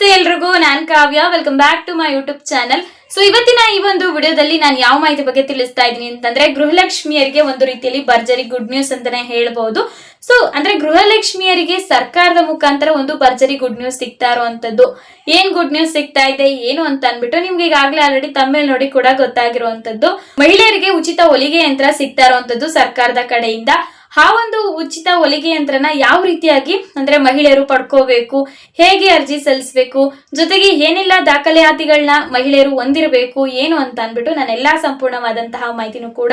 ನಮಸ್ತೆ ಎಲ್ರಿಗೂ, ನಾನ್ Kavya. Welcome back to my YouTube channel so ಇವತ್ತಿನ ಈ ಒಂದು ವಿಡಿಯೋದಲ್ಲಿ ನಾನು ಯಾವ ಮಾಹಿತಿ ಬಗ್ಗೆ ತಿಳಿಸ್ತಾ ಇದ್ದೀನಿ ಅಂತಂದ್ರೆ, ಗೃಹಲಕ್ಷ್ಮಿಯರಿಗೆ ಒಂದು ರೀತಿಯಲ್ಲಿ ಭರ್ಜರಿ ಗುಡ್ ನ್ಯೂಸ್ ಅಂತಾನೆ ಹೇಳ್ಬಹುದು ಸೊ ಅಂದ್ರೆ ಗೃಹಲಕ್ಷ್ಮಿಯರಿಗೆ ಸರ್ಕಾರದ ಮುಖಾಂತರ ಒಂದು ಭರ್ಜರಿ ಗುಡ್ ನ್ಯೂಸ್ ಸಿಗ್ತಾ ಇರುವಂತದ್ದು. ಏನ್ ಗುಡ್ ನ್ಯೂಸ್ ಸಿಗ್ತಾ ಇದೆ, ಏನು ಅಂತ ಅನ್ಬಿಟ್ಟು ನಿಮ್ಗೆ ಈಗಾಗಲೇ ಆಲ್ರೆಡಿ ತಮ್ಮೇಲ್ ನೋಡಿ ಕೂಡ ಗೊತ್ತಾಗಿರುವಂತದ್ದು. ಮಹಿಳೆಯರಿಗೆ ಉಚಿತ ಹೊಲಿಗೆ ಯಂತ್ರ ಸಿಗ್ತಾ ಇರುವಂತದ್ದು ಸರ್ಕಾರದ ಕಡೆಯಿಂದ. ಆ ಒಂದು ಉಚಿತ ಹೊಲಿಗೆ ಯಂತ್ರನ ಯಾವ ರೀತಿಯಾಗಿ ಅಂದ್ರೆ ಮಹಿಳೆಯರು ಪಡ್ಕೋಬೇಕು, ಹೇಗೆ ಅರ್ಜಿ ಸಲ್ಲಿಸಬೇಕು, ಜೊತೆಗೆ ಏನೆಲ್ಲ ದಾಖಲಾತಿಗಳನ್ನ ಮಹಿಳೆಯರು ಹೊಂದಿರಬೇಕು, ಏನು ಅಂತ ಅಂದ್ಬಿಟ್ಟು ನಾನು ಎಲ್ಲಾ ಸಂಪೂರ್ಣವಾದಂತಹ ಮಾಹಿತಿನೂ ಕೂಡ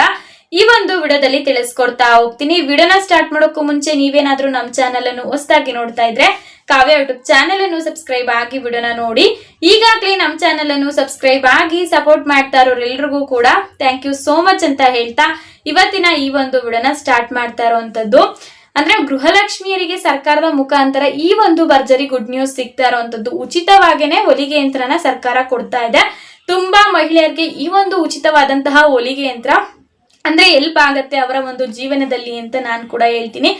ಈ ಒಂದು ವಿಡಿಯೋದಲ್ಲಿ ತಿಳಿಸ್ಕೊಡ್ತಾ ಹೋಗ್ತೀನಿ. ವಿಡಿಯೋನ ಸ್ಟಾರ್ಟ್ ಮಾಡೋಕ್ಕೂ ಮುಂಚೆ ನೀವೇನಾದ್ರೂ ನಮ್ಮ ಚಾನಲ್ ಅನ್ನು ಹೊಸದಾಗಿ ನೋಡ್ತಾ ಇದ್ರೆ ಕಾವ್ಯ ಯೂಟ್ಯೂಬ್ ಚಾನಲ್ ಅನ್ನು ಸಬ್ಸ್ಕ್ರೈಬ್ ಆಗಿ ವಿಡಿಯೋನ ನೋಡಿ. ಈಗಾಗಲೇ ನಮ್ಮ ಚಾನಲ್ ಅನ್ನು ಸಬ್ಸ್ಕ್ರೈಬ್ ಆಗಿ ಸಪೋರ್ಟ್ ಮಾಡ್ತಾ ಇರೋರೆಲ್ರಿಗೂ ಕೂಡ ಥ್ಯಾಂಕ್ ಯು ಸೋ ಮಚ್ ಅಂತ ಹೇಳ್ತಾ ಇವತ್ತಿನ ಈ ಒಂದು ವಿಡಿಯೋನ ಸ್ಟಾರ್ಟ್ ಮಾಡ್ತಾ ಇರುವಂತದ್ದು ಅಂದ್ರೆ ಗೃಹಲಕ್ಷ್ಮಿಯರಿಗೆ ಸರ್ಕಾರದ ಮುಖಾಂತರ ಈ ಒಂದು ಭರ್ಜರಿ ಗುಡ್ ನ್ಯೂಸ್ ಸಿಗ್ತಾ ಇರುವಂತದ್ದು ಉಚಿತವಾಗೇನೆ ಹೊಲಿಗೆ ಯಂತ್ರನ ಸರ್ಕಾರ ಕೊಡ್ತಾ ಇದೆ. ತುಂಬಾ ಮಹಿಳೆಯರಿಗೆ ಈ ಒಂದು ಉಚಿತವಾದಂತಹ ಹೊಲಿಗೆ ಯಂತ್ರ ಅಂದ್ರೆ ಎಲ್ಪ್ ಆಗತ್ತೆ ಅವರ ಒಂದು ಜೀವನದಲ್ಲಿ ಅಂತ ನಾನು ಕೂಡ ಹೇಳ್ತೀನಿ.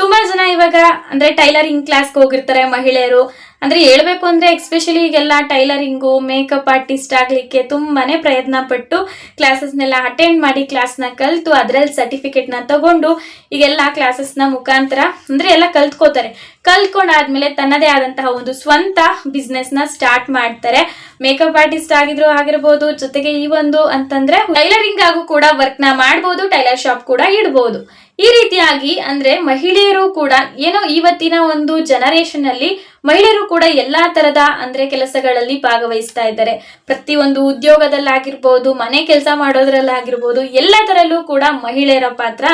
ತುಂಬಾ ಜನ ಇವಾಗ ಅಂದ್ರೆ ಟೈಲರಿಂಗ್ ಕ್ಲಾಸ್ಗೆ ಹೋಗಿರ್ತಾರೆ ಮಹಿಳೆಯರು ಅಂದ್ರೆ ಹೇಳ್ಬೇಕು ಅಂದ್ರೆ ಎಕ್ಸ್ಪೆಷಲಿ ಈಗೆಲ್ಲ ಟೈಲರಿಂಗು ಮೇಕಪ್ ಆರ್ಟಿಸ್ಟ್ ಆಗಲಿಕ್ಕೆ ತುಂಬಾನೇ ಪ್ರಯತ್ನ ಪಟ್ಟು ಕ್ಲಾಸಸ್ನೆಲ್ಲ ಅಟೆಂಡ್ ಮಾಡಿ ಕ್ಲಾಸ್ನ ಕಲ್ತು, ಅದ್ರಲ್ಲಿ ಸರ್ಟಿಫಿಕೇಟ್ನ ತಗೊಂಡು ಈಗೆಲ್ಲ ಕ್ಲಾಸಸ್ನ ಮುಖಾಂತರ ಅಂದ್ರೆ ಎಲ್ಲ ಕಲ್ತ್ಕೋತಾರೆ. ಕಲ್ತ್ಕೊಂಡಾದ್ಮೇಲೆ ತನ್ನದೇ ಆದಂತಹ ಒಂದು ಸ್ವಂತ ಬಿಸ್ನೆಸ್ನ ಸ್ಟಾರ್ಟ್ ಮಾಡ್ತಾರೆ. ಮೇಕಪ್ ಆರ್ಟಿಸ್ಟ್ ಆಗಿದ್ರು ಆಗಿರ್ಬೋದು, ಜೊತೆಗೆ ಈ ಒಂದು ಅಂತಂದ್ರೆ ಟೈಲರಿಂಗ್ ಆಗು ಕೂಡ ವರ್ಕ್ನ ಮಾಡ್ಬೋದು ಟೈಲರ್ ಶಾಪ್ ಕೂಡ ಇಡ್ಬೋದು. ಈ ರೀತಿಯಾಗಿ ಅಂದ್ರೆ ಮಹಿಳೆಯರು ಕೂಡ ಏನೋ ಇವತ್ತಿನ ಒಂದು ಜನರೇಷನ್ ಅಲ್ಲಿ ಮಹಿಳೆಯರು ಕೂಡ ಎಲ್ಲಾ ತರದ ಅಂದ್ರೆ ಕೆಲಸಗಳಲ್ಲಿ ಭಾಗವಹಿಸ್ತಾ ಇದ್ದಾರೆ. ಪ್ರತಿಯೊಂದು ಉದ್ಯೋಗದಲ್ಲಾಗಿರ್ಬೋದು, ಮನೆ ಕೆಲಸ ಮಾಡೋದ್ರಲ್ಲಾಗಿರ್ಬೋದು ಎಲ್ಲ ತರಲ್ಲೂ ಕೂಡ ಮಹಿಳೆಯರ ಪಾತ್ರ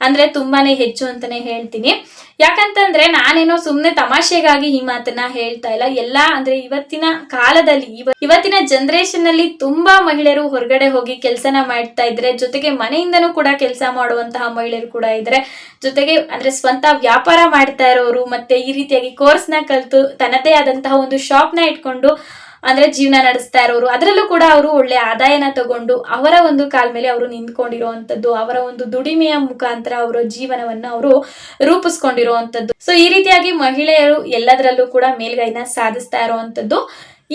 ಅಂದ್ರೆ ತುಂಬಾನೇ ಹೆಚ್ಚು ಅಂತಾನೆ ಹೇಳ್ತೀನಿ. ಯಾಕಂತಂದ್ರೆ ನಾನೇನೋ ಸುಮ್ನೆ ತಮಾಷೆಗಾಗಿ ಈ ಮಾತನ್ನ ಹೇಳ್ತಾ ಇಲ್ಲ. ಎಲ್ಲಾ ಅಂದ್ರೆ ಇವತ್ತಿನ ಕಾಲದಲ್ಲಿ, ಇವ ಇವತ್ತಿನ ಜನರೇಷನ್ ಅಲ್ಲಿ ತುಂಬಾ ಮಹಿಳೆಯರು ಹೊರಗಡೆ ಹೋಗಿ ಕೆಲಸನ ಮಾಡ್ತಾ ಇದ್ರೆ, ಜೊತೆಗೆ ಮನೆಯಿಂದನೂ ಕೂಡ ಕೆಲಸ ಮಾಡುವಂತಹ ಮಹಿಳೆಯರು ಕೂಡ ಇದ್ರೆ, ಜೊತೆಗೆ ಅಂದ್ರೆ ಸ್ವಂತ ವ್ಯಾಪಾರ ಮಾಡ್ತಾ ಇರೋರು, ಮತ್ತೆ ಈ ರೀತಿಯಾಗಿ ಕೋರ್ಸ್ನ ಕಲ್ತು ತನ್ನದೇ ಆದಂತಹ ಒಂದು ಶಾಪ್ನ ಇಟ್ಕೊಂಡು ಅಂದ್ರೆ ಜೀವನ ನಡೆಸ್ತಾ ಇರೋರು, ಅದರಲ್ಲೂ ಕೂಡ ಅವರು ಒಳ್ಳೆ ಆದಾಯನ ತಗೊಂಡು ಅವರ ಒಂದು ಕಾಲ್ ಮೇಲೆ ಅವರು ನಿಂತ್ಕೊಂಡಿರುವಂತದ್ದು ಅವರ ಒಂದು ದುಡಿಮೆಯ ಮುಖಾಂತರ ಅವರ ಜೀವನವನ್ನ ಅವರು ರೂಪಿಸ್ಕೊಂಡಿರುವಂತದ್ದು ಸೊ ಈ ರೀತಿಯಾಗಿ ಮಹಿಳೆಯರು ಎಲ್ಲದರಲ್ಲೂ ಕೂಡ ಮೇಲ್ಗೈನ ಸಾಧಿಸ್ತಾ ಇರುವಂತದ್ದು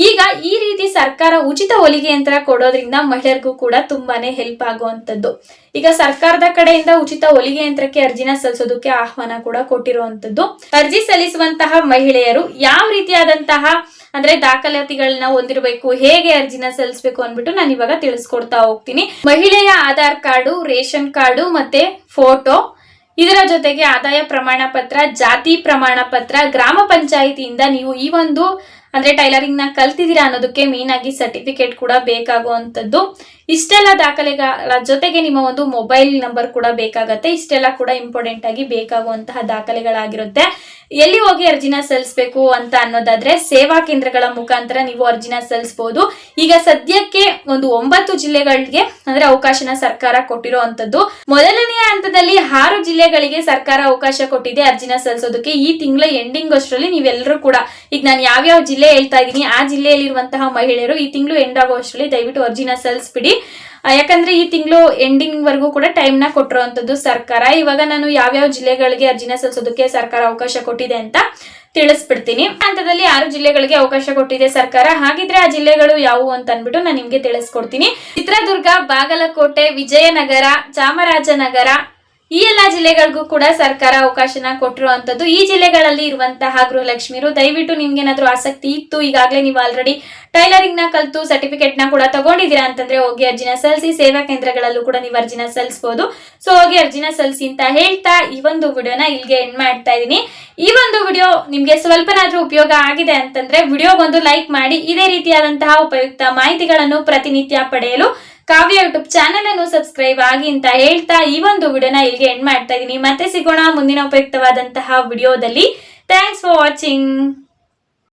ಈಗ ಈ ರೀತಿ ಸರ್ಕಾರ ಉಚಿತ ಹೊಲಿಗೆ ಯಂತ್ರ ಕೊಡೋದ್ರಿಂದ ಮಹಿಳೆಯರಿಗೂ ಕೂಡ ತುಂಬಾನೇ ಹೆಲ್ಪ್ ಆಗುವಂತದ್ದು ಈಗ ಸರ್ಕಾರದ ಕಡೆಯಿಂದ ಉಚಿತ ಹೊಲಿಗೆ ಯಂತ್ರಕ್ಕೆ ಅರ್ಜಿನ ಸಲ್ಲಿಸೋದಕ್ಕೆ ಆಹ್ವಾನ ಕೂಡ ಕೊಟ್ಟಿರುವಂತದ್ದು ಅರ್ಜಿ ಸಲ್ಲಿಸುವಂತಹ ಮಹಿಳೆಯರು ಯಾವ ರೀತಿಯಾದಂತಹ ಅಂದ್ರೆ ದಾಖಲಾತಿಗಳನ್ನ ಹೊಂದಿರಬೇಕು, ಹೇಗೆ ಅರ್ಜಿನ ಸಲ್ಲಿಸಬೇಕು ಅಂದ್ಬಿಟ್ಟು ನಾನು ಇವಾಗ ತಿಳಿಸ್ಕೊಡ್ತಾ ಹೋಗ್ತೀನಿ. ಮಹಿಳೆಯ ಆಧಾರ್ ಕಾರ್ಡು, ರೇಷನ್ ಕಾರ್ಡು ಮತ್ತೆ ಫೋಟೋ. ಇದರ ಜೊತೆಗೆ ಆದಾಯ ಪ್ರಮಾಣ ಪತ್ರ ಜಾತಿ ಪ್ರಮಾಣ ಪತ್ರ ಗ್ರಾಮ ಪಂಚಾಯಿತಿಯಿಂದ ನೀವು ಈ ಒಂದು, ಅಂದ್ರೆ ಟೈಲರಿಂಗ್ನ ಕಲ್ತಿದ್ದೀರಾ ಅನ್ನೋದಕ್ಕೆ ಮೇನ್ ಆಗಿ ಸರ್ಟಿಫಿಕೇಟ್ ಕೂಡ ಬೇಕಾಗುವಂತದ್ದು ಇಷ್ಟೆಲ್ಲ ದಾಖಲೆಗಳ ಜೊತೆಗೆ ನಿಮ್ಮ ಒಂದು ಮೊಬೈಲ್ ನಂಬರ್ ಕೂಡ ಬೇಕಾಗತ್ತೆ. ಇಷ್ಟೆಲ್ಲ ಕೂಡ ಇಂಪಾರ್ಟೆಂಟ್ ಆಗಿ ಬೇಕಾಗುವಂತಹ ದಾಖಲೆಗಳಾಗಿರುತ್ತೆ. ಎಲ್ಲಿ ಹೋಗಿ ಅರ್ಜಿನ ಸಲ್ಲಿಸಬೇಕು ಅಂತ ಅನ್ನೋದಾದ್ರೆ ಸೇವಾ ಕೇಂದ್ರಗಳ ಮುಖಾಂತರ ನೀವು ಅರ್ಜಿನ ಸಲ್ಲಿಸಬಹುದು ಈಗ ಸದ್ಯಕ್ಕೆ ಒಂದು ಒಂಬತ್ತು ಜಿಲ್ಲೆಗಳಿಗೆ ಅಂದ್ರೆ ಅವಕಾಶನ ಸರ್ಕಾರ ಕೊಟ್ಟಿರುವಂತದ್ದು ಮೊದಲನೆಯ ಹಂತದಲ್ಲಿ ಆರು ಜಿಲ್ಲೆಗಳಿಗೆ ಸರ್ಕಾರ ಅವಕಾಶ ಕೊಟ್ಟಿದೆ ಅರ್ಜಿನ ಸಲ್ಲಿಸೋದಕ್ಕೆ. ಈ ತಿಂಗಳ ಎಂಡಿಂಗ್ ಅಷ್ಟರಲ್ಲಿ ನೀವೆಲ್ಲರೂ ಕೂಡ, ಈಗ ನಾನು ಯಾವ್ಯಾವ ಜಿಲ್ಲೆ ಹೇಳ್ತಾ ಇದ್ದೀನಿ, ಆ ಜಿಲ್ಲೆಯಲ್ಲಿರುವಂತಹ ಮಹಿಳೆಯರು ಈ ತಿಂಗಳು ಎಂಡ್ ಆಗೋ ಅಷ್ಟರಲ್ಲಿ ದಯವಿಟ್ಟು ಅರ್ಜಿನ ಸಲ್ಲಿಸ್ಬಿಡಿ. ಯಾಕಂದ್ರೆ ಈ ತಿಂಗಳು ಎಂಡಿಂಗ್ ವರೆಗೂ ಕೂಡ ಟೈಮ್ನ ಕೊಟ್ಟಿರುವಂತದ್ದು ಸರ್ಕಾರ. ಇವಾಗ ನಾನು ಯಾವ್ಯಾವ ಜಿಲ್ಲೆಗಳಿಗೆ ಅರ್ಜಿನ ಸಲ್ಲಿಸೋದಕ್ಕೆ ಸರ್ಕಾರ ಅವಕಾಶ ಕೊಟ್ಟಿದೆ ಅಂತ ತಿಳಿಸ್ಬಿಡ್ತೀನಿ. ಹಂತದಲ್ಲಿ ಆರು ಜಿಲ್ಲೆಗಳಿಗೆ ಅವಕಾಶ ಕೊಟ್ಟಿದೆ ಸರ್ಕಾರ. ಹಾಗಿದ್ರೆ ಆ ಜಿಲ್ಲೆಗಳು ಯಾವುವು ಅಂತ ಅಂದ್ಬಿಟ್ಟು ನಾನು ನಿಮ್ಗೆ ತಿಳಿಸ್ಕೊಡ್ತೀನಿ. ಚಿತ್ರದುರ್ಗ, ಬಾಗಲಕೋಟೆ, ವಿಜಯನಗರ, ಚಾಮರಾಜನಗರ ಈ ಎಲ್ಲಾ ಜಿಲ್ಲೆಗಳಿಗೂ ಕೂಡ ಸರ್ಕಾರ ಅವಕಾಶನ ಕೊಟ್ಟಿರುವಂತದ್ದು. ಈ ಜಿಲ್ಲೆಗಳಲ್ಲಿ ಇರುವಂತಹ ಗೃಹಲಕ್ಷ್ಮಿರು, ದಯವಿಟ್ಟು ನಿಮ್ಗೆ ಏನಾದ್ರೂ ಆಸಕ್ತಿ ಇತ್ತು, ಈಗಾಗಲೇ ನೀವು ಆಲ್ರೆಡಿ ಟೈಲರಿಂಗ್ನ ಕಲಿತು ಸರ್ಟಿಫಿಕೇಟ್ನ ಕೂಡ ತಗೊಂಡಿದ್ದೀರಾ ಅಂತಂದ್ರೆ ಹೋಗಿ ಅರ್ಜಿನ ಸಲ್ಲಿಸಿ, ಸೇವಾ ಕೇಂದ್ರಗಳಲ್ಲೂ ಕೂಡ ನೀವು ಅರ್ಜಿನ ಸಲ್ಲಿಸಬಹುದು ಸೊ ಹೋಗಿ ಅರ್ಜಿನ ಸಲ್ಲಿಸಿ ಅಂತ ಹೇಳ್ತಾ ಈ ಒಂದು ವಿಡಿಯೋನ ಇಲ್ಲಿಗೆ ಎಂಡ್ ಮಾಡ್ತಾ ಇದ್ದೀನಿ. ಈ ಒಂದು ವಿಡಿಯೋ ನಿಮ್ಗೆ ಸ್ವಲ್ಪನಾದ್ರೂ ಉಪಯೋಗ ಆಗಿದೆ ಅಂತಂದ್ರೆ ವಿಡಿಯೋಗೊಂದು ಲೈಕ್ ಮಾಡಿ, ಇದೇ ರೀತಿಯಾದಂತಹ ಉಪಯುಕ್ತ ಮಾಹಿತಿಗಳನ್ನು ಪ್ರತಿನಿತ್ಯ ಪಡೆಯಲು ಕಾವ್ಯ ಯೂಟ್ಯೂಬ್ ಚಾನೆಲ್ ಅನ್ನು ಸಬ್ಸ್ಕ್ರೈಬ್ ಆಗಿ ಅಂತ ಹೇಳ್ತಾ ಈ ಒಂದು ವಿಡಿಯೋನ ಇಲ್ಲಿಗೆ ಎಂಡ್ ಮಾಡ್ತಾ ಇದ್ದೀನಿ. ಮತ್ತೆ ಸಿಗೋಣ ಮುಂದಿನ ಉಪಯುಕ್ತವಾದಂತಹ ವಿಡಿಯೋದಲ್ಲಿ. Thanks for watching